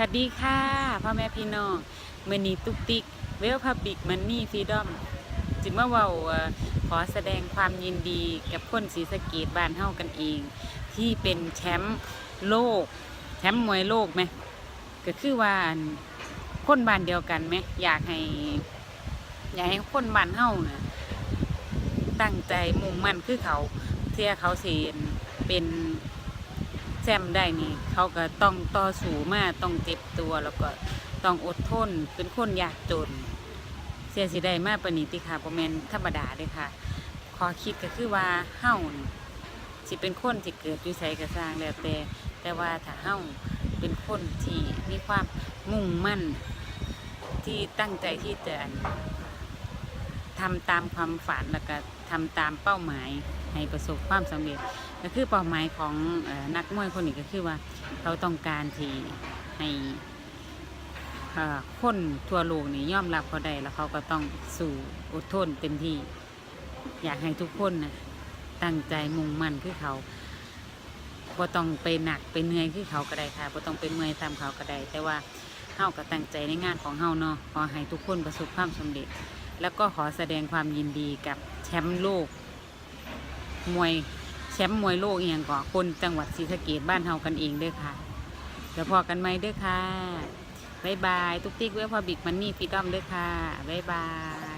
สวัสดีค่ะพ่อแม่พี่น้องเมื่อนีตุกติกเวลพับบิกมันนี่ฟรีดอมจิมาเว่าเอ่อขอแสดงความยินดีกับคนศรีสะเกดบ้านเฮากันเอง ที่เป็นแชมป์โลก แชมป์มวยโลกไหมก็คือว่าอันคนบ้านเดียวกันไหมอยากให้ อยากให้คนบ้านเฮานะตั้งใจมุ่งมั่นคือเขาเที่ยเขาเสิเป็น ซมได้นี่ เขาก็ต้องต่อสู้มาต้องเจ็บตัวแล้วก็ต้องอดทนเป็นคนยากจน เสียสิได้มากปานนิติค่ะประแมนธรรมดาเลยค่ะ ขอคิดก็คือว่าเฮ้านี่สิเป็นคนที่เกิดอยู่ไสก็สร้างแล้วแต่แต่ว่าถ้าเฮ้าเป็นคนที่มีความมุ่งมั่นที่ตั้งใจที่จะทำตามความฝันแล้วก็ทำตามเป้าหมายให้ประสบความสำเร็จ ก็คือเป้าหมายของอนักมวยคนนี้ก็คือว่าเขาต้องการที่ให้คนทั่วโลกนี่ยอมรับเขาได้แล้วเขาก็ต้องสู้อดทนเต็มที่อยากให้ทุกคนนะตั้งใจมุ่งมั่นคือเขาบ่ต้องไปหนักไปเหนื่อยคือเขาก็ได้ค่ะบ่ต้องไปเมื่อยตามเขาก็ได้แต่ว่าเฮาก็ตั้งใจในงานของเฮาเนาะขอให้ทุกคนประสบความสำเร็จ แล้วก็ขอแสดงความยินดีกับแชมป์โลกมวย ชมป์มวยโลกเอียงก่อคนจังหวัดศรีสะเกดบ้านเฮากันเองเด้อค่ะเดี๋ยวพอกันไหมเด้อค่ะบ๊ายบายตุ๊กติ๊กเวฟพอบิกมันนี่ฟีดอมเด้อค่ะบ๊ายบาย